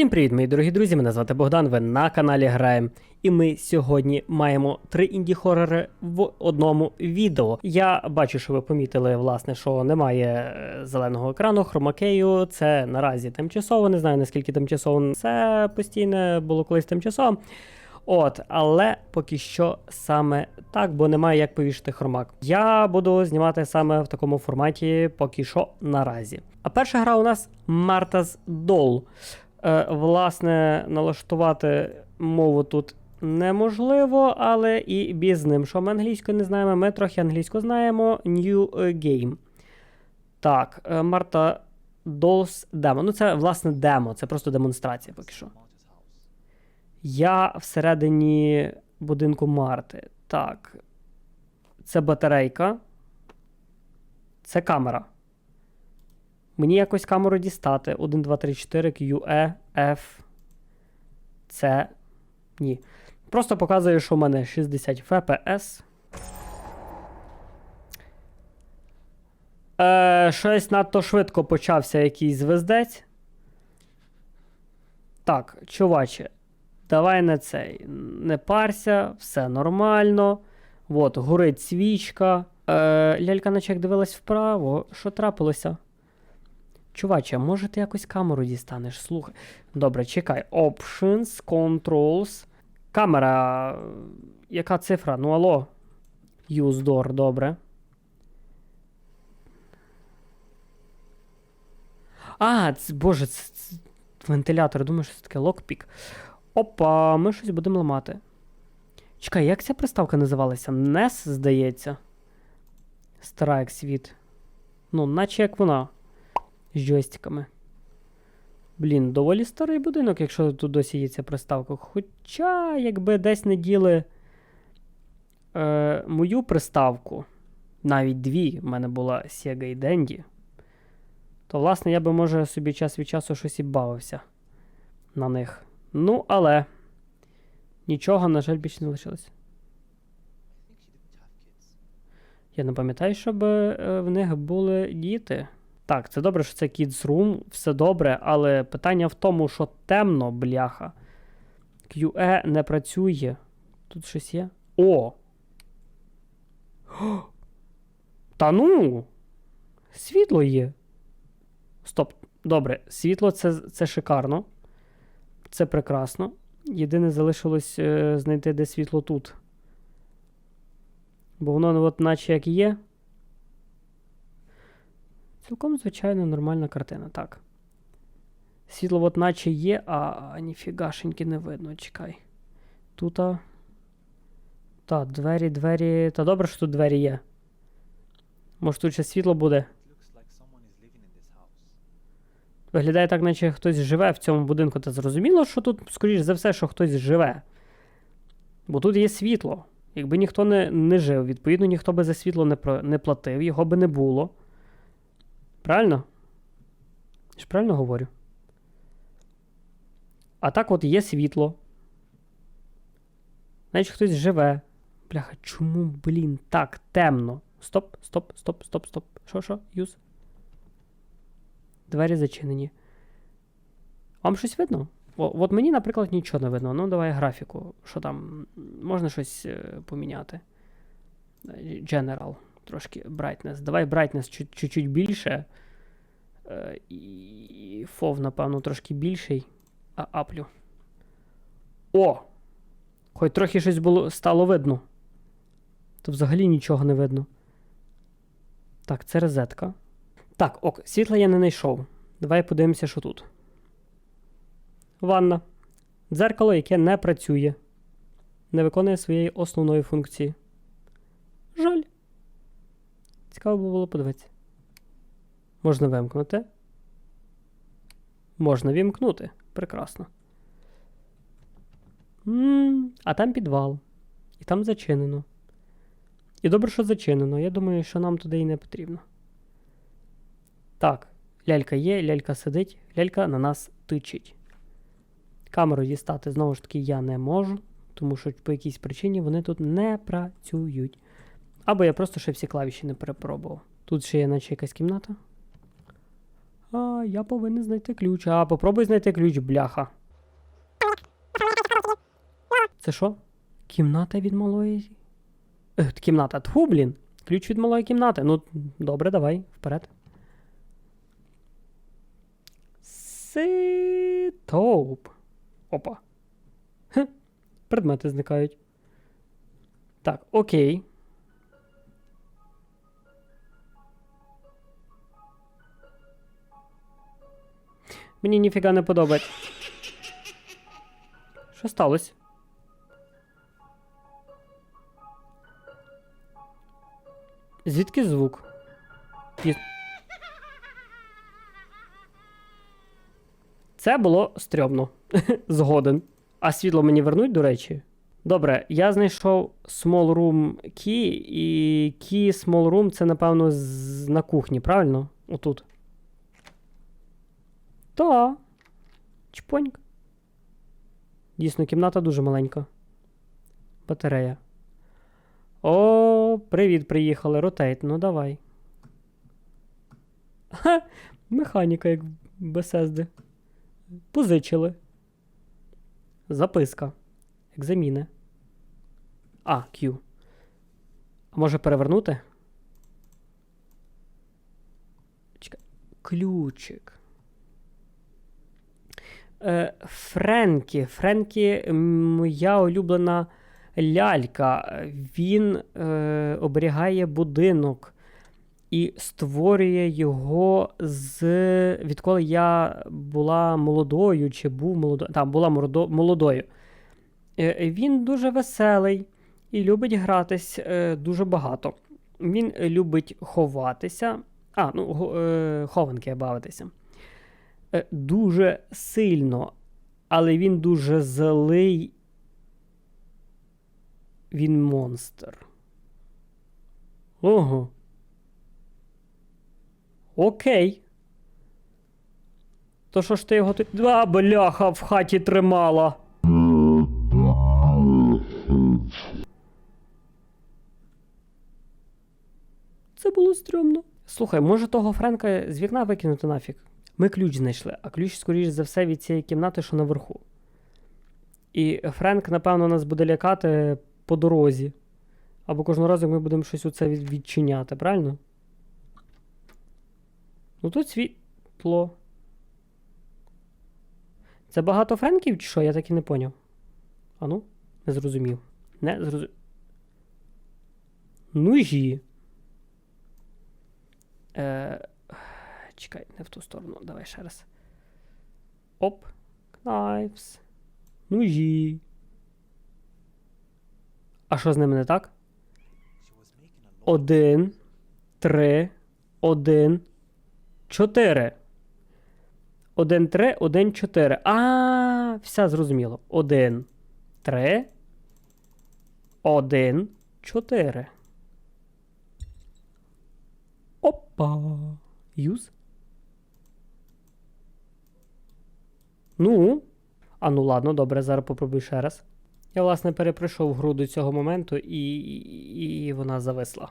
Всім привіт, мої дорогі друзі! Мене звати Богдан. Ви на каналі Граємо. І ми сьогодні маємо три інді-хорори в одному відео. Я бачу, що ви помітили, власне, що немає е, зеленого екрану, хромакею. Це наразі тимчасово. Не знаю наскільки тимчасово це постійне було колись тимчасово. От, але поки що саме так, бо немає як повішати хромак. Я буду знімати саме в такому форматі, поки що наразі. А перша гра у нас Martha's Doll. Е, власне, налаштувати мову тут неможливо, але і без ним. Що ми англійською не знаємо, ми трохи англійську знаємо. New Game. Так, е, Марта Dolls Demo. Ну, це, власне, демо, це просто демонстрація поки що. Я всередині будинку Марти. Так. Це батарейка. Це камера. Мені якось камеру дістати. 1, 2, 3, 4, Q, E, F. C. Ні. Просто показує, що в мене 60 FPS. Е, щось надто швидко почався якийсь звездець. Так, чуваче, давай не цей. Не парся, все нормально. От, горить свічка. Е, лялька наче як дивилась вправо. Що трапилося? Чуваче, може ти якось камеру дістанеш? Слухай. Добре, чекай. Options, controls. Камера. Яка цифра? Ну алло. Use door, добре. А, це, боже, це, це вентилятор. Думаю, що це таке локпік. Опа, ми щось будемо ламати. Чекай, як ця приставка називалася? NES, здається. Стара як світ. Ну, наче як вона. З джойстиками. Блін, доволі старий будинок, якщо тут досі є ця приставка. Хоча, якби десь не діли е, мою приставку, навіть дві, в мене була Sega і Dendy, то, власне, я би, може, собі час від часу щось і бавився на них. Ну, але нічого, на жаль, більше не лишилось. Я не пам'ятаю, щоб е, в них були діти. Так, це добре, що це Kids Room, все добре, але питання в тому, що темно, бляха. QE не працює. Тут щось є. О! Та ну! Світло є. Стоп. Добре, світло це, це шикарно. Це прекрасно. Єдине залишилось е, знайти, де світло тут. Бо воно, от, наче як є. Цілком звичайно нормальна картина, так. Світло от наче є, а, ніфігашеньки не видно, чекай. Тут. Та, двері, двері. Та добре, що тут двері є. Може тут ще світло буде. Виглядає так, наче хтось живе в цьому будинку. Та зрозуміло, що тут, скоріш за все, що хтось живе. Бо тут є світло. Якби ніхто не не жив, відповідно, ніхто би за світло не про, не платив, його би не було. Правильно? Я ж правильно говорю? А так от є світло. Значить, хтось живе. Бляха, чому, блін, так темно? Стоп, стоп, стоп, стоп, стоп. Що, що? Юз? Двері зачинені. Вам щось видно? О, от мені, наприклад, нічого не видно. Ну, давай графіку. Що там? Можна щось е, поміняти. General. Трошки brightness. Давай brightness чуть-чуть більше. Е, і фов, напевно, трошки більший. А аплю. О! Хоч трохи щось було стало видно. То взагалі нічого не видно. Так, це розетка. Так, ок, світла я не знайшов. Давай подивимося, що тут. Ванна. Дзеркало, яке не працює. Не виконує своєї основної функції. Жаль. Цікаво було подивитися. Можна вимкнути. Можна вімкнути. Прекрасно. М а там підвал. І там зачинено. І добре, що зачинено. Я думаю, що нам туди і не потрібно. Так, лялька є, лялька сидить, лялька на нас тичить. Камеру дістати, знову ж таки, я не можу, тому що по якійсь причині вони тут не працюють. Або я просто ще всі клавіші не перепробував. Тут ще є наче якась кімната. А, я повинен знайти ключ. А, попробуй знайти ключ, бляха. Це що? Кімната від малої. Ех, кімната. Тьфу, блін. Ключ від малої кімнати. Ну, добре, давай, вперед. Ситоуп. Опа. Хе. Предмети зникають. Так, окей. Мені ніфіга не подобається. Що сталося? Звідки звук? Є- Це було стрьомно. Згоден. А світло мені вернуть, до речі. Добре, я знайшов small room key, і key small room це, напевно, з... на кухні, правильно? Отут. Та. Чпоньк. Дійсно, кімната дуже маленька. Батарея. О, привіт, приїхали. Ротейт, ну давай. Ха, механіка, як Bethesda. Позичили. Записка. Екзаміни. А, Q. А може перевернути? Чекай. Ключик. Е, Френкі. Френкі моя улюблена лялька. Він е, оберігає будинок і створює його з відколи я була молодою, чи був молодою. Там була молодою. Він дуже веселий і любить гратись е, дуже багато. Він любить ховатися. А, ну, хованки бавитися. Е, Дуже сильно, але він дуже злий. Він монстр. Ого. Окей. То що ж ти його тут. А, бляха, в хаті тримала. Це було стрьомно. Слухай, може того Френка з вікна викинути нафіг? Ми ключ знайшли, а ключ, скоріш за все, від цієї кімнати, що наверху. І Френк, напевно, нас буде лякати по дорозі. Або кожного разу ми будемо щось у це відчиняти, правильно? Ну тут світло. Це багато френків чи що? Я так і не поняв. А ну, не зрозумів. Не зрозумів. Ножі. Е, чекай, не в ту сторону. Давай ще раз. Оп. Knives. Ножі. А що з ними не так? Один, три, один, чотири. Один, три, один, чотири. А, все зрозуміло. Один, три, один, чотири. Опа. Юз. Ну. А ну ладно, добре, зараз попробую ще раз. Я, власне, перепройшов гру до цього моменту, і, і, і вона зависла.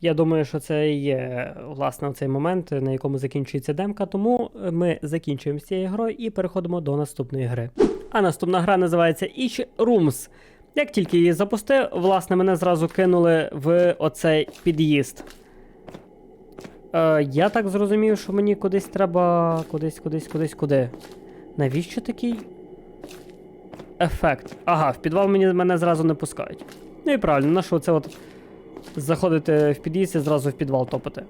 Я думаю, що це є власне цей момент, на якому закінчується демка, тому ми закінчуємо з цією грою і переходимо до наступної гри. А наступна гра називається Each Rooms. Як тільки її запустив, власне, мене зразу кинули в оцей під'їзд. Е, я так зрозумів, що мені кудись треба. Кудись, кудись, кудись, куди. Навіщо такий ефект? Ага, в підвал мені, мене зразу не пускають. Ну і правильно, на що це от заходити в під'їзд і зразу в підвал топати.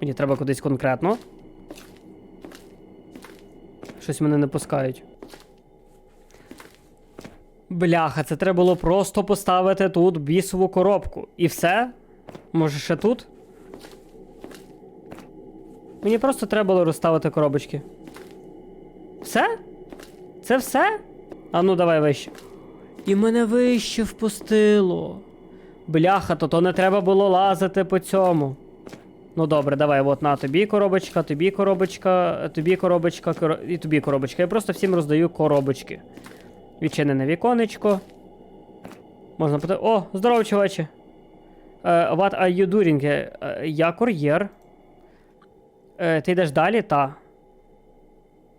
Мені треба кудись конкретно. Щось мене не пускають. Бляха, це треба було просто поставити тут бісову коробку. І все? Може ще тут? Мені просто треба було розставити коробочки. Все? Це все? А ну давай вище. І мене вище впустило. Бляха, то то не треба було лазити по цьому. Ну добре, давай, от на тобі коробочка, тобі коробочка, тобі коробочка, коро... і тобі коробочка. Я просто всім роздаю коробочки. Відчинене віконечко. Можна подати. О, здорово, чуваче. Uh, what are you doing? Е, е, я кур'єр. Е, ти йдеш далі, та.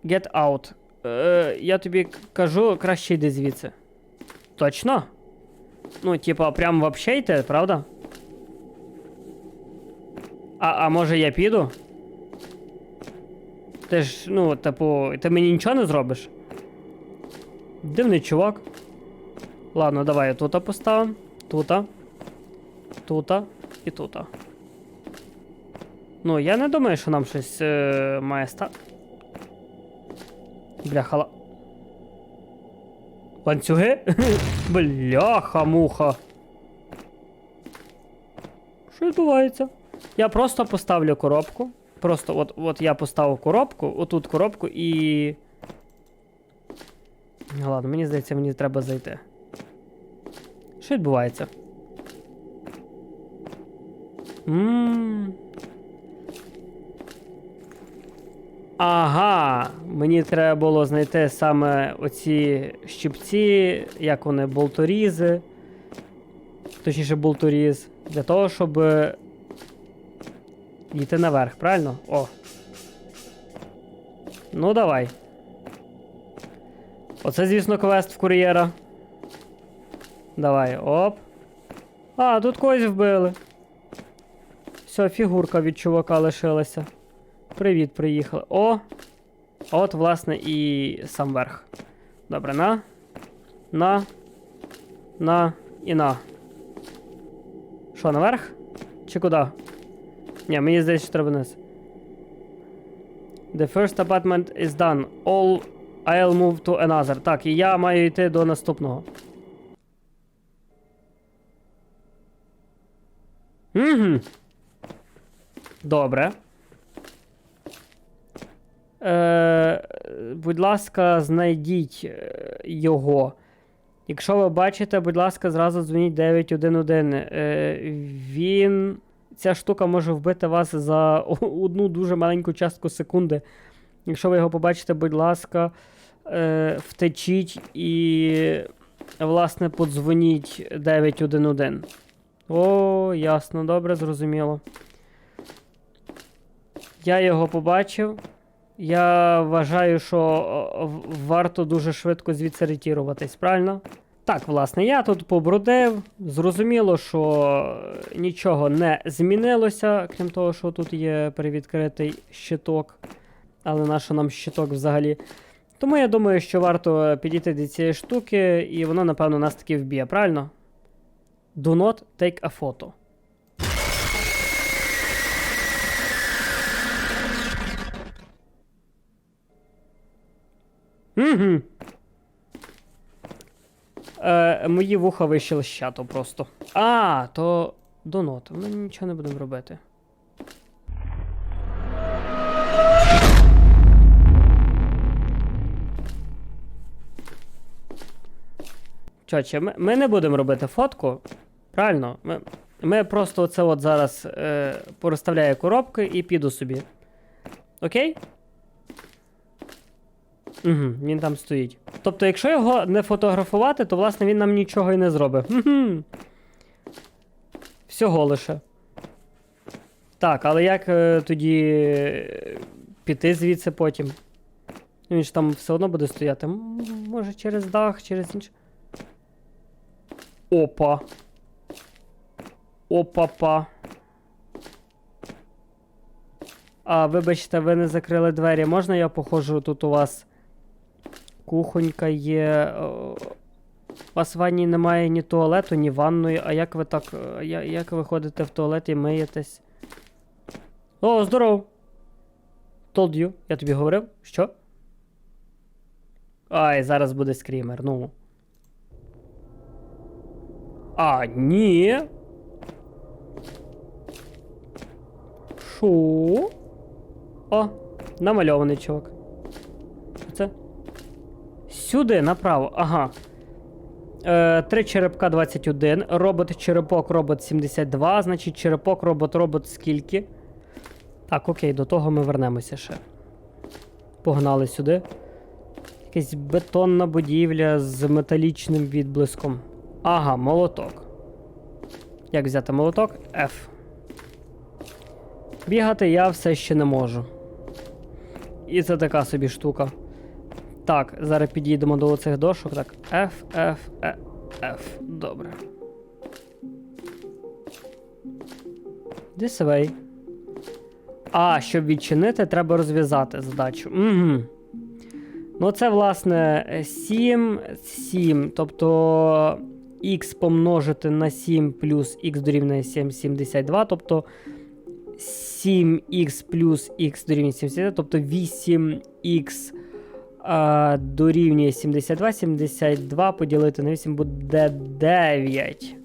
Get out. Е, я тобі к- кажу, краще йди звідси. Точно? Ну, типа, прям вообще йти, правда? А, а може я піду? Ти ж, ну, типу, ти мені нічого не зробиш? Дивний чувак. Ладно, давай тут поставимо. Тута. Тута і тута. Ну, я не думаю, що нам щось е, має стати. Бляха. Ланцюги? Бляха-муха. Що відбувається? Я просто поставлю коробку. Просто от, от я поставив коробку, отут коробку і. Ну, Ладно, мені здається, мені треба зайти. Що відбувається? Ммм. Ага, мені треба було знайти саме оці щипці, як вони, болторізи. Точніше, болторіз. Для того, щоб е, йти наверх, правильно? О. Ну, давай. Оце, звісно, квест в кур'єра. Давай, оп. А, тут когось вбили. Все, фігурка від чувака лишилася. Привіт, приїхали. О! От, власне, і сам верх. Добре, на. На. На і на. Що, наверх? Чи куди? Ні, мені здається, що треба вниз. The first apartment is done. All I'll move to another. Так, і я маю йти до наступного. Угу. Добре. Е, будь ласка, знайдіть е, його. Якщо ви бачите, будь ласка, зразу дзвоніть 911. Е, він. Ця штука може вбити вас за одну дуже маленьку частку секунди. Якщо ви його побачите, будь ласка, е, втечіть і, власне, подзвоніть 911. О, ясно, добре, зрозуміло. Я його побачив. Я вважаю, що варто дуже швидко звідси ретіруватись, правильно? Так, власне, я тут побродив. Зрозуміло, що нічого не змінилося, крім того, що тут є привідкритий щиток. Але на що нам щиток взагалі? Тому я думаю, що варто підійти до цієї штуки, і воно, напевно, нас таки вб'є, правильно? Do not take a photo. Угу. Е, мої вуха вийшли з просто. А, то донот. Ми нічого не будемо робити. Чоче, ми, ми не будемо робити фотку. Правильно? Ми, ми просто оце от зараз е, порозставляю коробки і піду собі. Окей? Угу, він там стоїть. Тобто, якщо його не фотографувати, то власне він нам нічого і не зробить. Угу. Всього лише. Так, але як е, тоді е, піти звідси потім? Ну, Він ж там все одно буде стояти. Може через дах, через інше. Опа. Опа-па. А, вибачте, ви не закрили двері. Можна я походжу тут у вас? Кухонька є. У вас в ванні немає ні туалету, ні ванної. А як ви так. е, Як ви ходите в туалет і миєтесь? О, здоров! Told you. Я тобі говорив? Що? Ай, зараз буде скрімер, ну. А, ні. Шо? О, намальований чувак. Сюди, направо, ага. Е, три черепка 21, робот черепок, робот 72, значить черепок, робот, робот скільки? Так, окей, до того ми вернемося ще. Погнали сюди. Якась бетонна будівля з металічним відблиском. Ага, молоток. Як взяти молоток? F. Бігати я все ще не можу. І це така собі штука. Так, зараз підійдемо до оцих дошок. Так, F, F, E, F. Добре. This way. А, щоб відчинити, треба розв'язати задачу. Угу. Ну, це, власне, 7, 7. Тобто x помножити на 7 плюс x дорівнює 7, 72. Тобто 7х плюс х дорівнює 72, тобто 8х а, дорівнює 72, 72 поділити на 8 буде 9.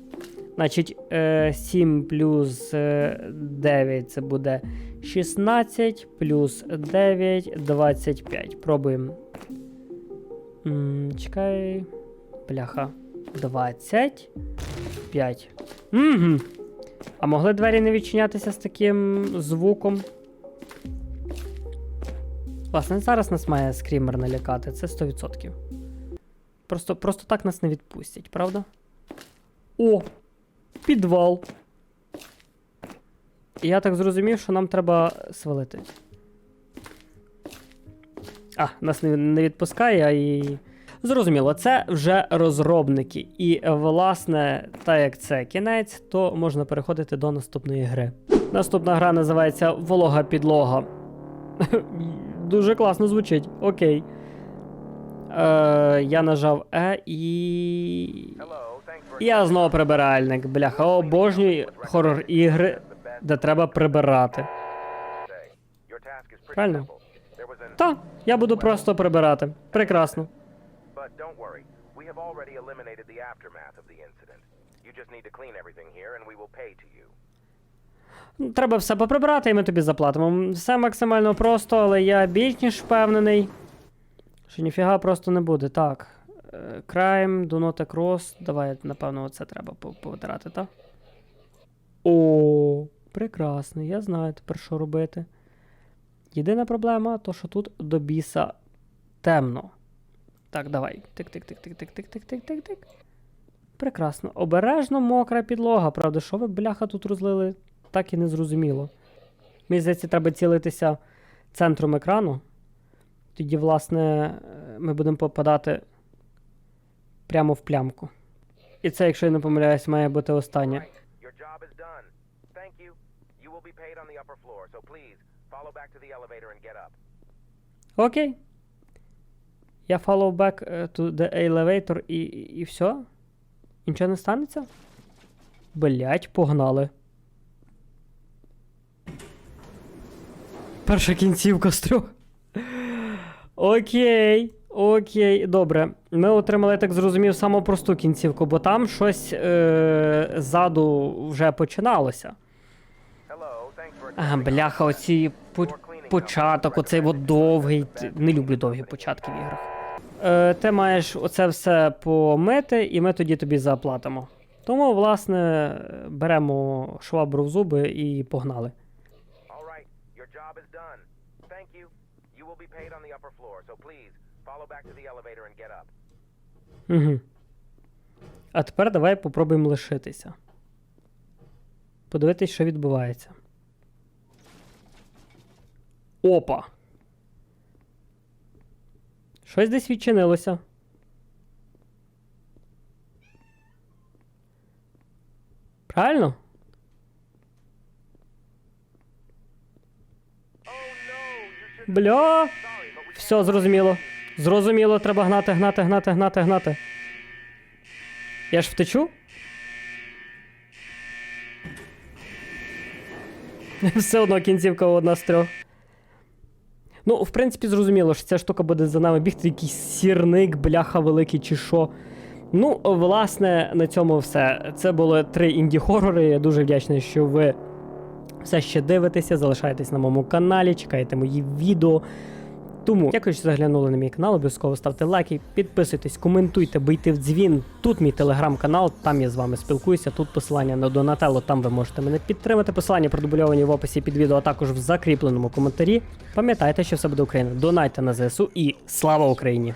Значить, е, 7 плюс е, 9 це буде 16, плюс 9 25. Пробуємо. Чекай. Бляха. 25. Угу. А могли двері не відчинятися з таким звуком? Власне, зараз нас має скрімер налякати, це 100%. Просто, просто так нас не відпустять, правда? О! Підвал. Я так зрозумів, що нам треба свалити. А, нас не, не відпускає, а і. Зрозуміло, це вже розробники. І, власне, так як це кінець, то можна переходити до наступної гри. Наступна гра називається Волога підлога. Дуже класно звучить. Окей. Е, я нажав Е і. Я знову прибиральник. Бляха, обожнюю хорор ігри, де треба прибирати. Правильно? Та, я буду просто прибирати. Прекрасно. Just need to clean everything here and we will pay to you. Треба все поприбрати, і ми тобі заплатимо. Все максимально просто, але я більш ніж впевнений, що ніфіга просто не буде. Так. е, Crime, do not across. Давай, напевно, оце треба по- повитирати, так? О, прекрасно, я знаю тепер, що робити. Єдина проблема, то що тут до біса темно. Так, давай. Тик-тик-тик-тик-тик-тик-тик-тик-тик. Прекрасно. Обережно мокра підлога, правда, що ви, бляха, тут розлили? Так і не зрозуміло. Мені здається, треба цілитися центром екрану. Тоді, власне, е, ми будемо попадати прямо в плямку. І це, якщо я не помиляюсь, має бути останнє. Окей. Я follow back е, to the elevator і, і, і все? Нічого не станеться? Блять, погнали. Перша кінцівка з трьох. Окей. Окей, добре. Ми отримали, я так зрозумів, саму просту кінцівку, бо там щось е, ззаду вже починалося. А, бляха, оці по- початок, оцей от довгий. Не люблю довгі початки в іграх. Е, ти маєш оце все помити, і ми тоді тобі заплатимо. Тому, власне, беремо швабру в зуби і погнали. Job is done. Thank you. You will be paid on the upper floor, so please follow back to the elevator and get up. Угу. А тепер давай попробуємо лишитися. Подивитись, що відбувається. Опа. Щось десь відчинилося. Правильно? Бля. Все, зрозуміло. Зрозуміло, треба гнати, гнати, гнати, гнати, гнати. Я ж втечу? Все одно кінцівка одна з трьох. Ну, в принципі, зрозуміло, що ця штука буде за нами бігти, якийсь сірник, бляха великий чи що. Ну, власне, на цьому все. Це були три інді-хорори. Я дуже вдячний, що ви все ще дивитеся, залишаєтесь на моєму каналі, чекаєте мої відео. Тому, дякую, що заглянули на мій канал. Обов'язково ставте лайки, підписуйтесь, коментуйте, бийте в дзвін. Тут мій телеграм-канал, там я з вами спілкуюся. Тут посилання на Донателло, там ви можете мене підтримати. Посилання продубльовані в описі під відео, а також в закріпленому коментарі. Пам'ятайте, що все буде Україна. Донайте на ЗСУ і слава Україні!